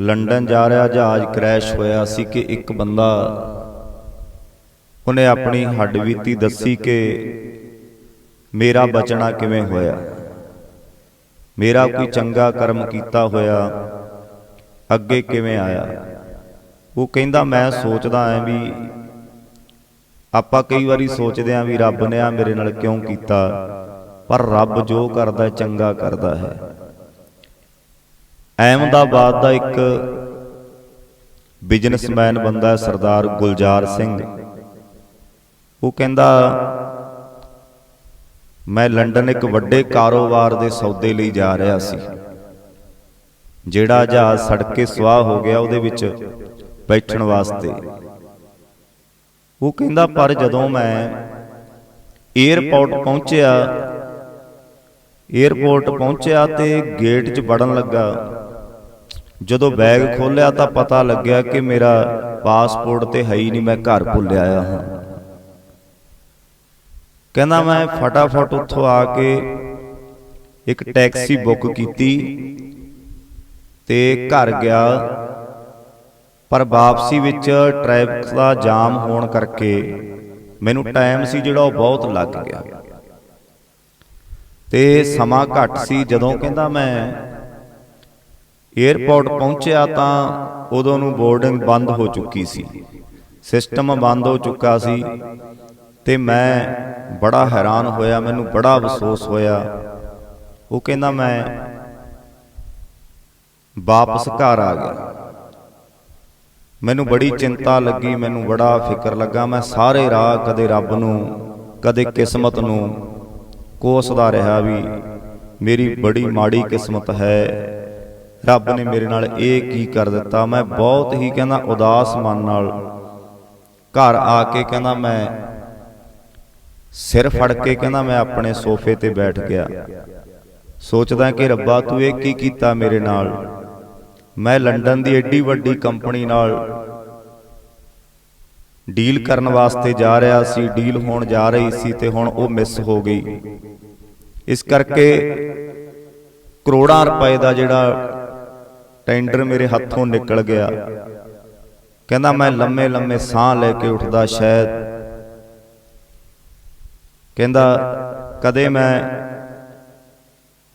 London ਜਾ ਰਿਹਾ, ਜਹਾਜ਼ ਕ੍ਰੈਸ਼ ਹੋਇਆ ਸੀ ਕਿ ਇੱਕ ਬੰਦਾ ਉਹਨੇ ਆਪਣੀ ਹੱਡਬੀਤੀ ਦੱਸੀ ਕਿ ਮੇਰਾ ਬਚਣਾ ਕਿਵੇਂ ਹੋਇਆ? ਮੇਰਾ ਕੋਈ ਚੰਗਾ ਕਰਮ ਕੀਤਾ ਹੋਇਆ, ਅੱਗੇ ਕਿਵੇਂ ਆਇਆ? ਉਹ ਕਹਿੰਦਾ, ਮੈਂ ਸੋਚਦਾ ਐ ਵੀ ਆਪਾਂ ਕਈ ਵਾਰੀ ਸੋਚਦੇ ਆਂ ਵੀ ਰੱਬ ਨੇ ਆ ਮੇਰੇ ਨਾਲ ਕਿਉਂ ਕੀਤਾ? ਪਰ ਰੱਬ ਜੋ ਕਰਦਾ, ਚੰਗਾ ਕਰਦਾ ਹੈ। ਅਹਿਮਦਾਬਾਦ ਦਾ ਇੱਕ ਬਿਜ਼ਨਸਮੈਨ ਬੰਦਾ ਸਰਦਾਰ ਗੁਲਜ਼ਾਰ ਸਿੰਘ। ਉਹ ਕਹਿੰਦਾ, ਮੈਂ ਲੰਡਨ ਇੱਕ ਵੱਡੇ ਕਾਰੋਬਾਰ ਦੇ ਸੌਦੇ ਲਈ ਜਾ ਰਿਹਾ ਸੀ। ਜਿਹੜਾ ਜਹਾਜ਼ ਸੜ ਕੇ ਸਵਾਹ ਹੋ ਗਿਆ, ਉਹਦੇ ਵਿੱਚ ਬੈਠਣ ਵਾਸਤੇ। ਉਹ ਕਹਿੰਦਾ, ਪਰ ਜਦੋਂ ਮੈਂ 에ਅਰਪੋਰਟ ਪਹੁੰਚਿਆ 에ਅਰਪੋਰਟ ਪਹੁੰਚਿਆ ਤੇ ਗੇਟ 'ਚ ਵੜਨ ਲੱਗਾ ਜਦੋਂ ਬੈਗ ਖੋਲ੍ਹਿਆ ਤਾਂ ਪਤਾ ਲੱਗਿਆ ਕਿ ਮੇਰਾ ਪਾਸਪੋਰਟ ਤੇ ਹੈ ਹੀ ਨਹੀਂ ਮੈਂ ਘਰ ਭੁੱਲ ਆਇਆ ਹਾਂ। ਕਹਿੰਦਾ ਮੈਂ ਫਟਾਫਟ ਉੱਥੋਂ ਆ ਕੇ ਇੱਕ ਟੈਕਸੀ ਬੁੱਕ ਕੀਤੀ ਤੇ ਘਰ ਗਿਆ। ਪਰ ਵਾਪਸੀ ਵਿੱਚ ਟ੍ਰੈਫਿਕ ਦਾ ਜਾਮ ਹੋਣ ਕਰਕੇ ਮੈਨੂੰ ਟਾਈਮ ਸੀ ਜਿਹੜਾ ਉਹ ਬਹੁਤ ਲੱਗ ਗਿਆ। ਤੇ ਸਮਾਂ ਘੱਟ ਸੀ ਜਦੋਂ ਕਹਿੰਦਾ ਮੈਂ 에ਅਰਪੋਰਟ ਪਹੁੰਚਿਆ ਤਾਂ ਉਦੋਂ ਨੂੰ ਬੋਰਡਿੰਗ ਬੰਦ ਹੋ ਚੁੱਕੀ ਸੀ। ਸਿਸਟਮ ਬੰਦ ਹੋ ਚੁੱਕਾ ਸੀ ਤੇ ਮੈਂ ਬੜਾ ਹੈਰਾਨ ਹੋਇਆ, ਮੈਨੂੰ ਬੜਾ ਅਫਸੋਸ ਹੋਇਆ। ਉਹ ਕਹਿੰਦਾ, ਮੈਂ ਵਾਪਸ ਘਰ ਆ ਗਿਆ। ਮੈਨੂੰ ਬੜੀ ਚਿੰਤਾ ਲੱਗੀ, ਮੈਨੂੰ ਬੜਾ ਫਿਕਰ ਲੱਗਾ। ਮੈਂ ਸਾਰੇ ਰਾਹ ਕਦੇ ਰੱਬ ਨੂੰ, ਕਦੇ ਕਿਸਮਤ ਨੂੰ ਕੋਸਦਾ ਰਿਹਾ ਵੀ ਮੇਰੀ ਬੜੀ ਮਾੜੀ ਕਿਸਮਤ ਹੈ। ਰੱਬ ਨੇ ਮੇਰੇ ਨਾਲ ਇਹ ਕੀ ਕਰ ਦਿੱਤਾ? ਮੈਂ ਬਹੁਤ ਹੀ ਕਹਿੰਦਾ ਉਦਾਸ ਮਨ ਨਾਲ ਘਰ ਆ ਕੇ ਕਹਿੰਦਾ ਮੈਂ ਸਿਰ ਫੜ ਕੇ ਕਹਿੰਦਾ ਮੈਂ ਆਪਣੇ ਸੋਫੇ ਤੇ ਬੈਠ ਗਿਆ। ਸੋਚਦਾ ਕਿ ਰੱਬਾ ਤੂੰ ਇਹ ਕੀ ਕੀਤਾ ਮੇਰੇ ਨਾਲ? ਮੈਂ ਲੰਡਨ ਦੀ ਏਡੀ ਵੱਡੀ ਕੰਪਨੀ ਨਾਲ ਡੀਲ ਕਰਨ ਵਾਸਤੇ ਜਾ ਰਿਹਾ ਸੀ, ਡੀਲ ਹੋਣ ਜਾ ਰਹੀ ਸੀ ਤੇ ਹੁਣ ਉਹ ਮਿਸ ਹੋ ਗਈ। ਇਸ ਕਰਕੇ ਕਰੋੜਾਂ ਰੁਪਏ ਦਾ ਜਿਹੜਾ ਟੈਂਡਰ ਮੇਰੇ ਹੱਥੋਂ ਨਿਕਲ ਗਿਆ। ਕਹਿੰਦਾ ਮੈਂ ਲੰਮੇ ਲੰਮੇ ਸਾਹ ਲੈ ਕੇ ਉੱਠਦਾ ਸ਼ਾਇਦ। ਕਹਿੰਦਾ ਕਦੇ ਮੈਂ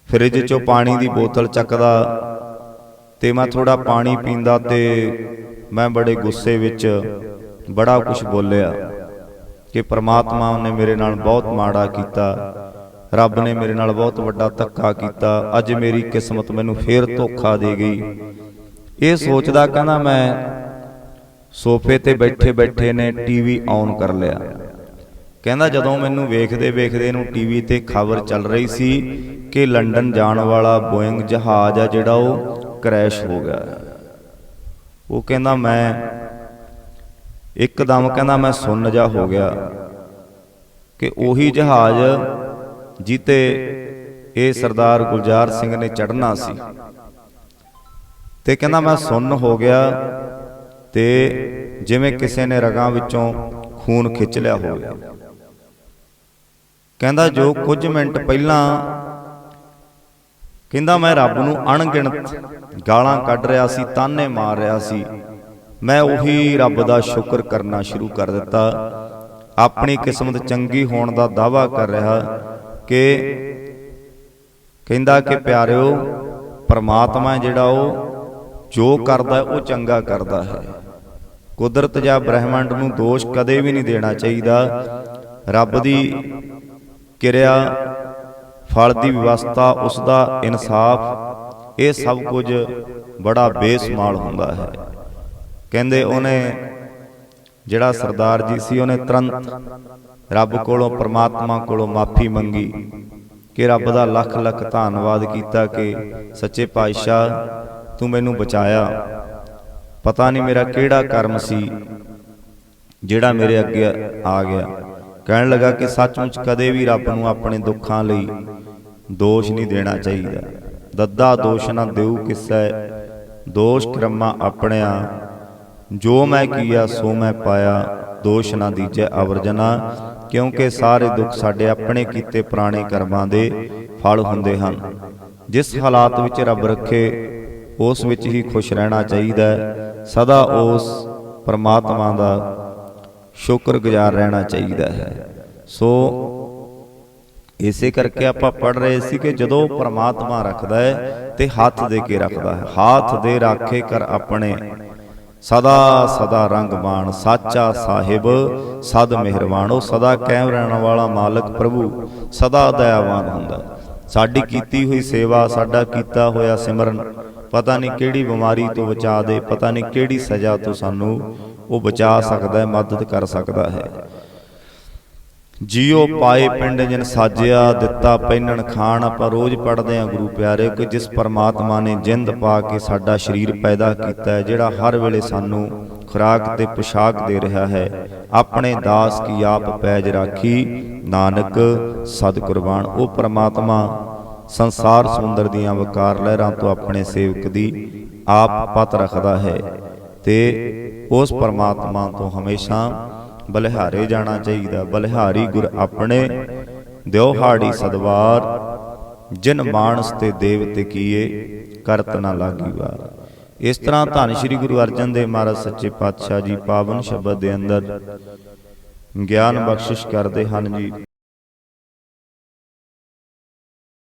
ਫ੍ਰਿਜ ਚੋਂ ਪਾਣੀ ਦੀ ਬੋਤਲ ਚੱਕਦਾ ਤੇ ਮੈਂ ਥੋੜਾ ਪਾਣੀ ਪੀਂਦਾ ਤੇ ਮੈਂ ਬੜੇ ਗੁੱਸੇ ਵਿੱਚ ਬੜਾ ਕੁਝ ਬੋਲਿਆ ਕਿ ਪ੍ਰਮਾਤਮਾ ਨੇ ਮੇਰੇ ਨਾਲ ਬਹੁਤ ਮਾੜਾ ਕੀਤਾ। ਰੱਬ ਨੇ ਮੇਰੇ ਨਾਲ ਬਹੁਤ ਵੱਡਾ ਧੱਕਾ ਕੀਤਾ। ਅੱਜ ਮੇਰੀ ਕਿਸਮਤ ਮੈਨੂੰ ਫੇਰ ਧੋਖਾ ਦੇ ਗਈ। ਇਹ ਸੋਚਦਾ ਕਹਿੰਦਾ ਮੈਂ ਸੋਫੇ ਤੇ ਬੈਠੇ ਬੈਠੇ ਨੇ ਟੀਵੀ ਔਨ ਕਰ ਲਿਆ। ਕਹਿੰਦਾ ਜਦੋਂ ਮੈਨੂੰ ਵੇਖਦੇ ਵੇਖਦੇ ਨੂੰ ਟੀਵੀ ਤੇ ਖਬਰ ਚੱਲ ਰਹੀ ਸੀ ਕਿ ਲੰਡਨ ਜਾਣ ਵਾਲਾ ਬੋਇੰਗ ਜਹਾਜ਼ ਆ ਜਿਹੜਾ ਉਹ ਕ੍ਰੈਸ਼ ਹੋ ਗਿਆ। ਉਹ ਕਹਿੰਦਾ ਮੈਂ ਇੱਕਦਮ ਕਹਿੰਦਾ ਮੈਂ ਸੁੰਨ ਜਾ ਹੋ ਗਿਆ ਕਿ ਉਹੀ ਜਹਾਜ਼ ਜਿੱਤੇ ਇਹ ਸਰਦਾਰ ਗੁਲਜ਼ਾਰ ਸਿੰਘ ਨੇ ਚੜਨਾ ਸੀ। ਤੇ ਕਹਿੰਦਾ ਮੈਂ ਸੁੰਨ ਹੋ ਗਿਆ ਤੇ ਜਿਵੇਂ ਕਿਸੇ ਨੇ ਰਗਾਂ ਵਿੱਚੋਂ ਖੂਨ ਖਿੱਚ ਲਿਆ ਹੋਵੇ। ਕਹਿੰਦਾ ਜੋ ਕੁਝ ਮਿੰਟ ਪਹਿਲਾਂ ਕਹਿੰਦਾ ਮੈਂ ਰੱਬ ਨੂੰ ਅਣਗਿਣਤ ਗਾਲਾਂ ਕੱਢ ਰਿਹਾ ਸੀ, ਤਾਨੇ ਮਾਰ ਰਿਹਾ ਸੀ, ਮੈਂ ਉਹੀ ਰੱਬ ਦਾ ਸ਼ੁਕਰ ਕਰਨਾ ਸ਼ੁਰੂ ਕਰ ਦਿੱਤਾ। ਆਪਣੀ ਕਿਸਮਤ ਚੰਗੀ ਹੋਣ ਦਾ ਦਾਵਾ ਕਰ ਰਿਹਾ ਕਿ ਕਹਿੰਦਾ ਕਿ ਪਿਆਰਿਓ, ਪਰਮਾਤਮਾ ਜਿਹੜਾ ਉਹ ਜੋ ਕਰਦਾ ਉਹ ਚੰਗਾ ਕਰਦਾ ਹੈ। ਕੁਦਰਤ ਜਾਂ ਬ੍ਰਹਿਮੰਡ ਨੂੰ ਦੋਸ਼ ਕਦੇ ਵੀ ਨਹੀਂ ਦੇਣਾ ਚਾਹੀਦਾ। ਰੱਬ ਦੀ ਕਿਰਿਆ, ਫਲ ਦੀ ਵਿਵਸਥਾ, ਉਸ ਦਾ ਇਨਸਾਫ, ਇਹ ਸਭ ਕੁਝ ਬੜਾ ਬੇਸਮਾਲ ਹੁੰਦਾ ਹੈ। ਕਹਿੰਦੇ ਉਹਨੇ ਜਿਹੜਾ ਸਰਦਾਰ ਜੀ ਸੀ, ਉਹਨੇ ਤੁਰੰਤ ਰੱਬ ਕੋਲੋਂ, ਪ੍ਰਮਾਤਮਾ ਕੋਲੋਂ ਮਾਫੀ ਮੰਗੀ ਕਿ ਰੱਬ ਦਾ ਲੱਖ ਲੱਖ ਧੰਨਵਾਦ ਕੀਤਾ ਕਿ ਸੱਚੇ ਪਾਤਸ਼ਾਹ ਤੂੰ ਮੈਨੂੰ ਬਚਾਇਆ। ਪਤਾ ਨਹੀਂ ਮੇਰਾ ਕਿਹੜਾ ਕਰਮ ਸੀ ਜਿਹੜਾ ਮੇਰੇ ਅੱਗੇ ਆ ਗਿਆ। ਕਹਿਣ ਲੱਗਾ ਕਿ ਸੱਚਮੁੱਚ ਕਦੇ ਵੀ ਰੱਬ ਨੂੰ ਆਪਣੇ ਦੁੱਖਾਂ ਲਈ ਦੋਸ਼ ਨਹੀਂ ਦੇਣਾ ਚਾਹੀਦਾ। ਦੱਦਾ ਦੋਸ਼ ਨਾ ਦੇਉ ਕਿਸੈ, ਦੋਸ਼ ਕਰਮਾ ਆਪਣਿਆ ਜੋ ਮੈਂ ਕੀਆ, ਸੋ ਮੈਂ ਪਾਇਆ। ਦੋਸ਼ ਨਾ ਦੀਜੈ ਅਵਰਜਨਾ ਕਿਉਂਕਿ ਸਾਰੇ ਦੁੱਖ ਸਾਡੇ ਆਪਣੇ ਕੀਤੇ ਪੁਰਾਣੇ ਕਰਮਾਂ ਦੇ ਫਲ ਹੁੰਦੇ ਹਨ। ਜਿਸ ਹਾਲਾਤ ਵਿੱਚ ਰੱਬ ਰੱਖੇ, ਉਸ ਵਿੱਚ ਹੀ ਖੁਸ਼ ਰਹਿਣਾ ਚਾਹੀਦਾ ਹੈ। ਸਦਾ ਉਸ ਪਰਮਾਤਮਾ ਦਾ ਸ਼ੁਕਰਗੁਜ਼ਾਰ ਰਹਿਣਾ ਚਾਹੀਦਾ ਹੈ। ਸੋ ਇਸੇ ਕਰਕੇ ਆਪਾਂ ਪੜ ਰਹੇ ਸੀ ਕਿ ਜਦੋਂ ਪਰਮਾਤਮਾ ਰੱਖਦਾ ਹੈ ਤੇ ਹੱਥ ਦੇ ਕੇ ਰੱਖਦਾ ਹੈ। ਹੱਥ ਦੇ ਰਾਖੇ ਕਰ ਆਪਣੇ ਸਦਾ ਸਦਾ ਰੰਗਬਾਨ ਸਾਚਾ ਸਾਹਿਬ, ਸਦ ਮਿਹਰਬਾਨ ਉਹ ਸਦਾ ਕਾਇਮ ਰਹਿਣ ਵਾਲਾ ਮਾਲਕ ਪ੍ਰਭੂ, ਸਦਾ ਦਇਆਵਾਨ ਹੁੰਦਾ। ਸਾਡੀ ਕੀਤੀ ਹੋਈ ਸੇਵਾ, ਸਾਡਾ ਕੀਤਾ ਹੋਇਆ ਸਿਮਰਨ, ਪਤਾ ਨਹੀਂ ਕਿਹੜੀ ਬਿਮਾਰੀ ਤੋਂ ਬਚਾ ਦੇ, ਪਤਾ ਨਹੀਂ ਕਿਹੜੀ ਸਜ਼ਾ ਤੋਂ ਸਾਨੂੰ ਉਹ ਬਚਾ ਸਕਦਾ ਹੈ, ਮਦਦ ਕਰ ਸਕਦਾ ਹੈ। ਜਿਉ ਪਾਏ ਪਿੰਡ ਜਨ ਸਾਜਿਆ ਦਿੱਤਾ ਪਹਿਨਣ ਖਾਣ ਆਪਾਂ ਰੋਜ਼ ਪੜਦੇ ਆ ਗੁਰੂ ਪਿਆਰੇ ਕਿ ਜਿਸ ਪਰਮਾਤਮਾ ਨੇ ਜਿੰਦ ਪਾ ਕੇ ਸਾਡਾ ਸਰੀਰ ਪੈਦਾ ਕੀਤਾ ਹੈ ਜਿਹੜਾ ਹਰ ਵੇਲੇ ਸਾਨੂੰ ਖੁਰਾਕ ਤੇ ਪੁਸ਼ਾਕ ਦੇ ਰਿਹਾ ਹੈ। ਆਪਣੇ ਦਾਸ ਕੀ ਆਪ ਪੈਜ ਰਾਖੀ ਨਾਨਕ ਸਦ ਕੁਰਬਾਨ ਉਹ ਪਰਮਾਤਮਾ ਸੰਸਾਰ ਸਮੁੰਦਰ ਦੀਆਂ ਵਕਾਰ ਲਹਿਰਾਂ ਤੋਂ ਆਪਣੇ ਸੇਵਕ ਦੀ ਆਪ ਪਤ ਰੱਖਦਾ ਹੈ ਤੇ ਉਸ ਪਰਮਾਤਮਾ ਤੋਂ ਹਮੇਸ਼ਾ ਬਲਿਹਾਰੇ ਜਾਣਾ ਚਾਹੀਦਾ। ਬਲਿਹਾਰੀ ਗੁਰ ਆਪਣੇ ਦਿਉਹਾੜੀ ਸਦਵਾਰ। ਜਿਨ ਮਾਨਸ ਤੇ ਦੇਵਤੇ ਕੀਏ, ਕਰਤ ਨਾ ਲਾਗੀ ਵਾਰ। ਇਸ ਤਰ੍ਹਾਂ ਧੰਨ ਸ਼੍ਰੀ ਗੁਰੂ ਅਰਜਨ ਦੇਵ ਮਹਾਰਾਜ ਸੱਚੇ ਪਾਤਸ਼ਾਹ ਜੀ ਪਾਵਨ ਸ਼ਬਦ ਦੇ ਅੰਦਰ ਗਿਆਨ ਬਖਸ਼ਿਸ਼ ਕਰਦੇ ਹਨ ਜੀ।